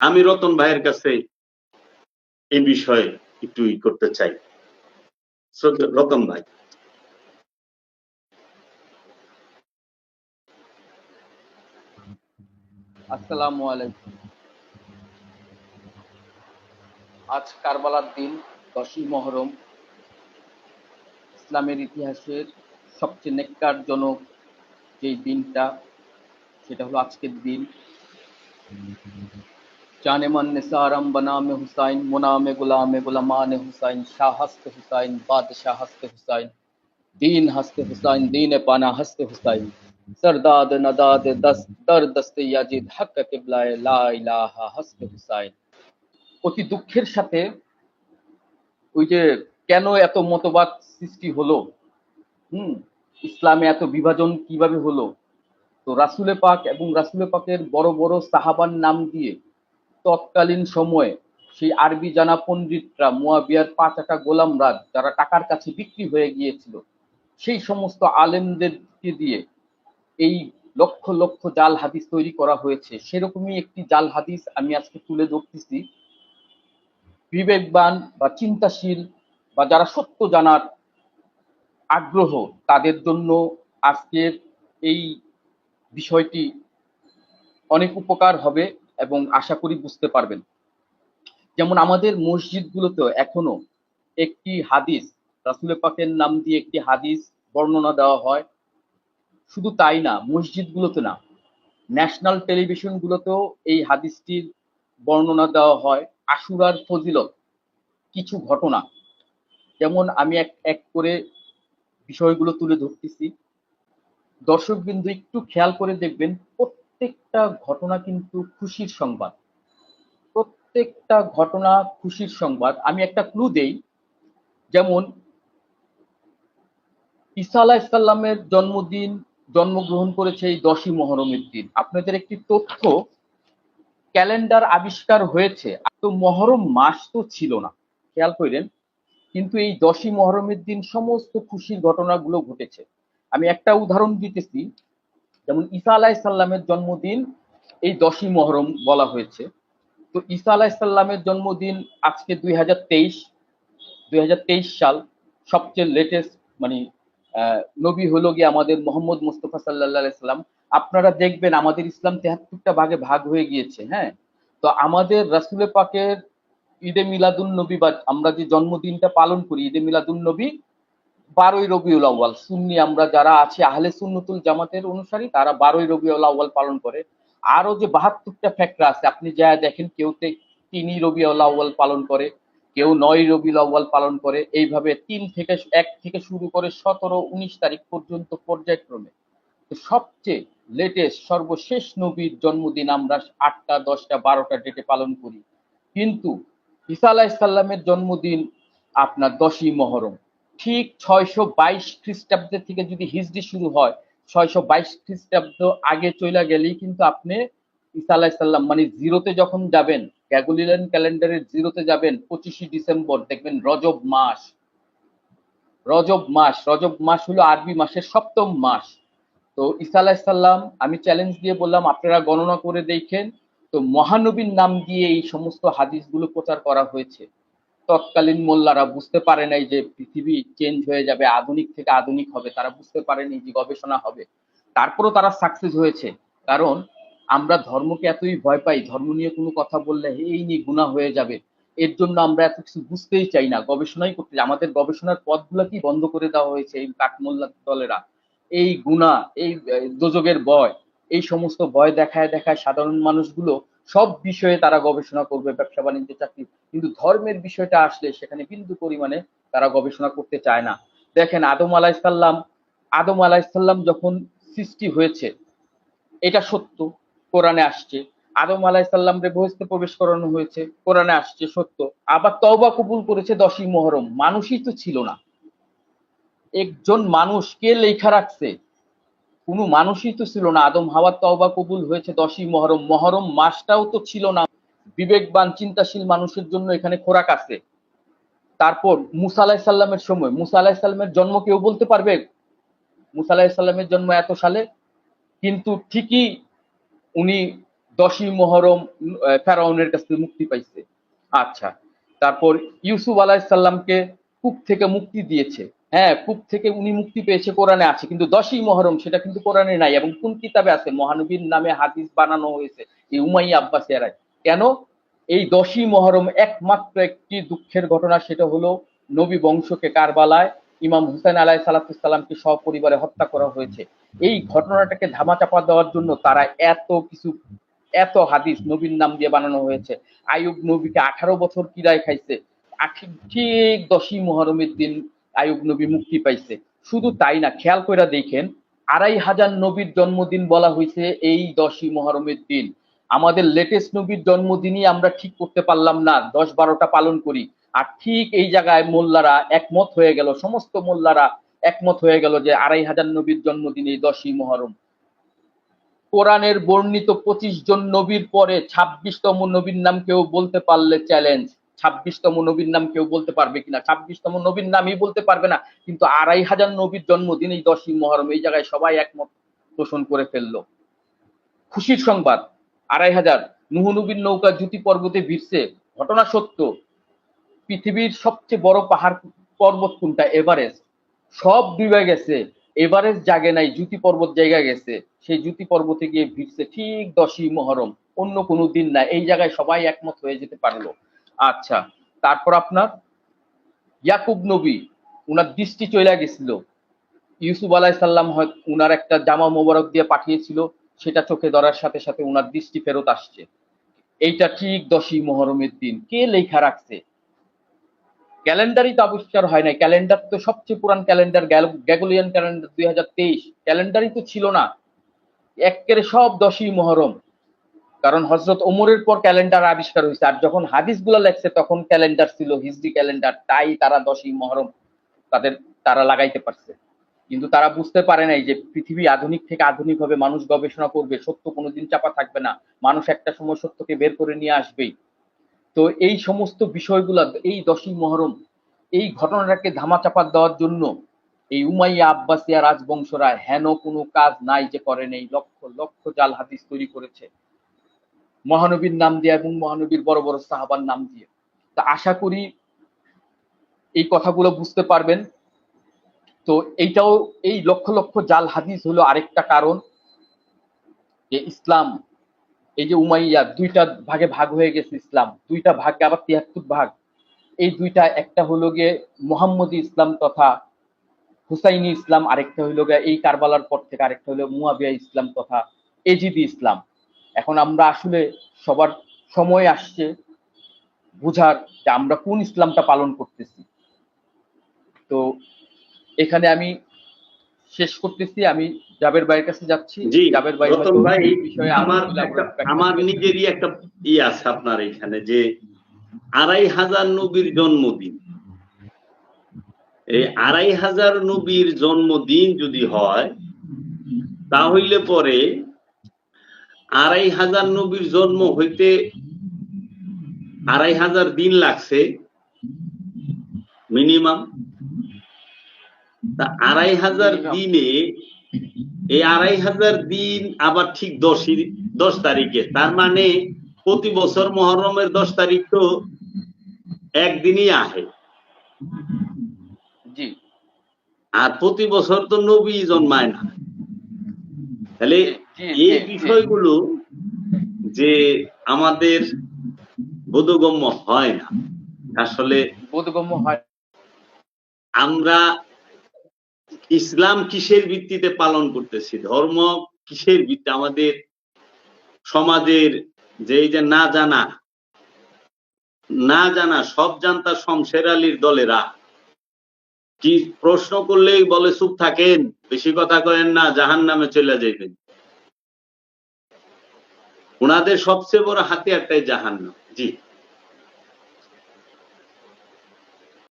আমি রতন ভাইয়ের কাছে এই বিষয়ে একটু ই করতে চাই। রতন ভাই। আসসালামু আলাইকুম। আজ কারবালার দিন, দশই মহরম। ইসলামের ইতিহাসের সবচেয়ে নেককারজনক যেই দিনটা, সেটা হলো আজকের দিন। জানে মান নিসারম বনামে হুসাইন মোনামে গুলামে গুলামানে হুসাইন শাহ হস্তে হুসাইন বাদশাহ হস্তে হুসাইন दीन हस्ते हुसैन दीन पाना हस्ते हुसैन सरदाद नदाद दस दर दस्ते याजिद हक किबलाए লা ইলাহা হস্তে হুসাইন অতি দুঃখের সাথে ওই যে কেন এত মতবাদ সৃষ্টি হলো হুম ইসলামে এত বিভাজন কিভাবে হলো তো রাসুলে পাক এবং রাসুলে পাকের বড় বড় সাহাবান নাম দিয়ে তৎকালীন সময়ে সেই আরবি জানা পণ্ডিতরা মুয়াবিয়ার পাঁচ আটা গোলামরাজ যারা টাকার কাছে বিক্রি হয়ে গিয়েছিল, সেই সমস্ত আলেমদেরকে দিয়ে এই লক্ষ লক্ষ জাল হাদিস তৈরি করা হয়েছে। সেরকমই একটি জাল হাদিস আমি আজকে তুলে ধরতেছি। বিবেকবান বা চিন্তাশীল বা যারা সত্য জানার আগ্রহ, তাদের জন্য আজকের এই বিষয়টি অনেক উপকার হবে। এবং আশা করি বুঝতে পারবেন। যেমন আমাদের মসজিদগুলোতেও এখনও একটি হাদিস রাসুলে পাকের নাম দিয়ে একটি হাদিস বর্ণনা দেওয়া হয়। শুধু তাই না, মসজিদগুলোতে না, ন্যাশনাল টেলিভিশনগুলোতেও এই হাদিসটির বর্ণনা দেওয়া হয়। আশুরার ফজিলত, কিছু ঘটনা। যেমন আমি এক এক করে বিষয়গুলো তুলে ধরতেছি। দর্শকবিন্দু একটু খেয়াল করে দেখবেন প্রত্যেকটা ঘটনা কিন্তু খুশির সংবাদ। প্রত্যেকটা ঘটনা খুশির সংবাদ। আমি একটা ক্লু দেই, যেমন ঈসা আলাহিসাল্লামের জন্মদিন, জন্মগ্রহণ করেছে এই দশই মহরমের দিন। আপনাদের একটি তথ্য, ক্যালেন্ডার আবিষ্কার হয়েছে। তো মহরম মাস তো ছিল না, খেয়াল করেন কিন্তু এই দশই মহরমের দিন সমস্ত খুশির ঘটনাগুলো ঘটেছে। আমি একটা উদাহরণ দিতেছি যেমন ঈসা আলাহিসাল্লামের জন্মদিন এই দশই মহরম বলা হয়েছে। তো ঈসা আলাহিসাল্লামের জন্মদিন আজকে দুই হাজার তেইশ, দুই হাজার তেইশ সাল সবচেয়ে লেটেস্ট মানে নবী হলো গিয়ে আমাদের মোহাম্মদ মুস্তফা সাল্লাহ সাল্লাম। আপনারা দেখবেন আমাদের ইসলাম তেহাত্তরটা ভাগে ভাগ হয়ে গিয়েছে হ্যাঁ? তো আমাদের রাসুলে পাকের ঈদে মিলাদুন নবী বা আমরা যে জন্মদিনটা পালন করি, ঈদে মিলাদুন নবী বারোই রবিউল আউ্বাল সুন্নি আমরা যারা আছি, আহলে সুন্নতুল জামাতের অনুসারী, তারা বারোই রবিউল আউ্বাল পালন করে। আরও যে বাহাত্তরটা ফ্যাক্টর আছে, আপনি যা দেখেন, কেউ তিনই রবিউল আউ্বাল পালন করে, কেউ নয় রবিউল আউ্বাল পালন করে। এইভাবে তিন থেকে এক থেকে শুরু করে সতেরো, উনিশ তারিখ পর্যন্ত পর্যায়ক্রমে। সবচেয়ে লেটেস্ট সর্বশেষ নবীর জন্মদিন আমরা আটটা, দশটা, বারোটা ডেটে পালন করি। কিন্তু ঈসা আলাহিসাল্লামের জন্মদিন আপনার দশই মহরম। ঠিক ছয়শো বাইশ খ্রিস্টাব্দের থেকে যদি হিজড়ি শুরু হয়, ছয়শো বাইশ খ্রিস্টাব্দ আগে চলে গেলেই কিন্তু আপনি ঈসা আলাহিসাল্লাম মানে জিরোতে যখন যাবেন গ্যাগুলিয়ান ক্যালেন্ডারের জিরোতে যাবেন, পঁচিশে ডিসেম্বর, দেখবেন রজব মাস। রজব মাস রজব মাস হলো আরবি মাসের সপ্তম মাস। তো ঈসা আলাহিসাল্লাম আমি চ্যালেঞ্জ দিয়ে বললাম, আপনারা গণনা করে দেখেন, তো মহানবীর নাম দিয়ে এই সমস্ত হাদিসগুলো প্রচার করা হয়েছে। তৎকালীন মোল্লারা বুঝতে পারে নাই যে পৃথিবী চেঞ্জ হয়ে যাবে, আধুনিক থেকে আধুনিক হবে। তারা বুঝতে পারেনি যে গবেষণা হবে। তারপরও তারা সাকসেস হয়েছে। কারণ আমরা ধর্মকে এতই ভয় পাই, ধর্ম নিয়ে কোনো কথা বললে এই নিয়ে গুণা হয়ে যাবে। এর জন্য আমরা এত কিছু বুঝতেই চাই না, গবেষণাই করতে। আমাদের গবেষণার পথগুলো কি বন্ধ করে দেওয়া হয়েছে এই কাঠমোল্লা দলেরা? এই গুণা এই দোজগের ভয়, এই সমস্ত ভয় দেখায় দেখায় সাধারণ মানুষগুলো সব বিষয়ে তারা গবেষণা করবে, ব্যবসা বাণিজ্য, চাকরি। কিন্তু ধর্মের বিষয়টা আসলে সেখানে বিন্দু পরিমাণে তারা গবেষণা করতে চায় না। দেখেন, আদম আলাইসাল্লাম আদম আলাইসাল্লাম যখন সৃষ্টি হয়েছে, এটা সত্য, কোরআনে আসছে। আদম আলাইসাল্লাম রে বহিষ্ঠে প্রবেশ করানো হয়েছে, কোরআনে আসছে, সত্য। আবার তওবা কবুল করেছে দশই মহরম। মানুষই তো ছিল না। একজন মানুষ কে লেখা রাখছে। কোনো মানুষই তো ছিল না। আদম হাওয়ার তওবা কবুল হয়েছে দশই মহরম। মহরম মাসটাও তো ছিল না। বিবেকবান, চিন্তাশীল মানুষের জন্য এখানে খোরাক আছে। তারপর মুসা আলাহি সাল্লামের সময়। মুসা আলাহি সাল্লামের জন্ম কেউ বলতে পারবে? মুসা আলাহি সাল্লামের জন্ম এত সালে? কিন্তু ঠিকই উনি দশই মহরম ফেরাউনের কাছ থেকে মুক্তি পাইছে। আচ্ছা তারপর ইউসুফ আলাহিসাল্লামকে কূপ থেকে মুক্তি দিয়েছে। হ্যাঁ কূপ থেকে উনি মুক্তি পেয়েছে কোরআনে আছে, কিন্তু দশই মহরম সেটা কিন্তু কোরআনে নাই এবং কোন কিতাবে আছে? মহানবীর নামে হাদিস বানানো হয়েছে এই উমাইয়া আব্বাসিয়ারায়। কেন? এই দশই মহরম একমাত্র একটি দুঃখের ঘটনা, সেটা হলো নবী বংশকে কারবালায় ইমাম হুসেন আলাহ সালাতামকে সপরিবারে হত্যা করা হয়েছে। এই ঘটনাটাকে ধামাচাপা দেওয়ার জন্য তারা এত কিছু, এত হাদিস নবীর নাম দিয়ে বানানো হয়েছে। আয়ুব নবীকে আঠারো বছর কিরায় খাইছে। ঠিক দশই মহরমের দিন আয়ুব নবী মুক্তি পাইছে। শুধু তাই না, খেয়াল করে দেখেন, আড়াই হাজার নবীর জন্মদিন বলা হয়েছে এই দশই মহরমের দিন। আমাদের লেটেস্ট নবীর জন্মদিনই আমরা ঠিক করতে পারলাম না, দশ বারোটা পালন করি। আর ঠিক এই জায়গায় মোল্লারা একমত হয়ে গেল, সমস্ত মোল্লারা একমত হয়ে গেল যে আড়াই হাজার নবীর জন্মদিন এই দশই মহরম। কোরআনের বর্ণিত পঁচিশ জন নবীর পরে ছাব্বিশতম নবীর নাম কেউ বলতে পারলে চ্যালেঞ্জ ছাব্বিশতম নবীর নাম কেউ বলতে পারবে কিনা? ছাব্বিশতম নবীর নামই বলতে পারবে না, কিন্তু আড়াই হাজার নবীর জন্মদিন এই দশই মহরম, এই জায়গায় সবাই একমত পোষণ করে ফেলল। খুশির সংবাদ, আড়াই হাজার নুহ নবীর নৌকা জুতি পর্বতে ভিড়ছে, ঘটনা সত্য। পৃথিবীর সবচেয়ে বড় পাহাড় পর্বত কোনটা? এভারেস্ট। সব ডুবে গেছে, এভারেস্ট জাগে নাই জুতি পর্বত জায়গা গেছে, সেই জুতি পর্বতে গিয়ে ভিড়ছে ঠিক দশই মহরম, অন্য কোনো দিন না, এই জায়গায় সবাই একমত হয়ে যেতে পারল। আচ্ছা তারপর আপনার ইয়াকুব নবী, উনার দৃষ্টি চলে গেছিল। ইউসুফ আলাইসাল্লাম হয় উনার একটা জামা মোবারক দিয়ে পাঠিয়েছিল, সেটা চোখে ধরার সাথে সাথে উনার দৃষ্টি ফেরত আসছে। এইটা ঠিক দশই মহরমের দিন। কে লেখা রাখছে? ক্যালেন্ডারই তো আবিষ্কার হয় নাই। ক্যালেন্ডার তো সবচেয়ে পুরান ক্যালেন্ডার গ্যাগোলিয়ান ক্যালেন্ডার দুই হাজার তেইশ। ক্যালেন্ডারই তো ছিল না। একের সব দশই মহরম। কারণ হজরত ওমরের পর ক্যালেন্ডার আবিষ্কার হয়েছে। আর যখন হাদিসগুলো লেখছে, তখন ক্যালেন্ডার ছিল, হিজরি ক্যালেন্ডার, তাই তারা দশই মহরম তাদের, তারা লাগাইতে পারছে। কিন্তু তারা বুঝতে পারে নাই যে পৃথিবী আধুনিক থেকে আধুনিক হবে, মানুষ গবেষণা করবে, সত্য কোনোদিন চাপা থাকবে না, মানুষ একটা সময় সত্যকে বের করে নিয়ে আসবেই। তো এই সমস্ত বিষয়গুলা, এই দশই মহরম, এই ঘটনাটাকে ধামাচাপা দেওয়ার জন্য এই উমাইয়া আব্বাসিয়া রাজবংশরা হেন কোনো কাজ নাই যে করে নেই। লক্ষ লক্ষ জাল হাদিস তৈরি করেছে। মহানবীর নাম দিয়ে এবং মহানবীর বড় বড় সাহাবার নাম দিয়ে। তা আশা করি এই কথাগুলো বুঝতে পারবেন। তো এইটাও, এই লক্ষ লক্ষ জাল হাদিস হলো আরেকটা কারণ যে ইসলাম, এই যে উমাইয়া, দুইটা ভাগে ভাগ হয়ে গেছে ইসলাম। দুইটা ভাগে আবার তিয়াত্তর ভাগ। এই দুইটা, একটা হলো গিয়ে মোহাম্মদী ইসলাম তথা হুসাইনি ইসলাম, আরেকটা হইল গিয়ে এই কারবালার পর থেকে আরেকটা হলো মুয়াবিয়া ইসলাম তথা এজিদি ইসলাম। এখন আমরা আসলে সবার সময় আসছে বুঝার যে আমরা কোন ইসলামটা পালন করতেছি। তো এখানে আমি শেষ করতেছি আমি জাবের ভাইয়ের কাছে যাচ্ছি। জাবের ভাই এই বিষয়ে আমার আমার নিজেরই একটা ই আছে আপনার এখানে যে আড়াই হাজার নবীর জন্মদিন। এই আড়াই হাজার নবীর জন্মদিন যদি হয় তাহলে পরে আড়াই হাজার নবীর জন্ম হইতে আড়াই হাজার দিন লাগছে মিনিমাম তা আড়াই হাজার দিনে এই আড়াই হাজার দিন আবার ঠিক দশই দশ তারিখে তার মানে প্রতি বছর মহরমের দশ তারিখ তো একদিনই আহে। জি। আর প্রতি বছর তো নবী জন্মায় না। তাহলে এই জি, জি। বিষয়গুলো যে আমাদের বোধগম্য হয় না আসলে বোধগম্য হয় আমরা ইসলাম কিসের ভিত্তিতে পালন করতেছি? ধর্ম কিসের ভিত্তি? আমাদের সমাজের যে এই যে না জানা না জানা সব জানতা শমশের আলীর দলেরা কি প্রশ্ন করলেই বলে চুপ থাকেন বেশি কথা করেন না জাহান নামে চলে যাইবেন। ওনাদের সবচেয়ে বড় হাতিয়ারটাই জাহান্ন জি।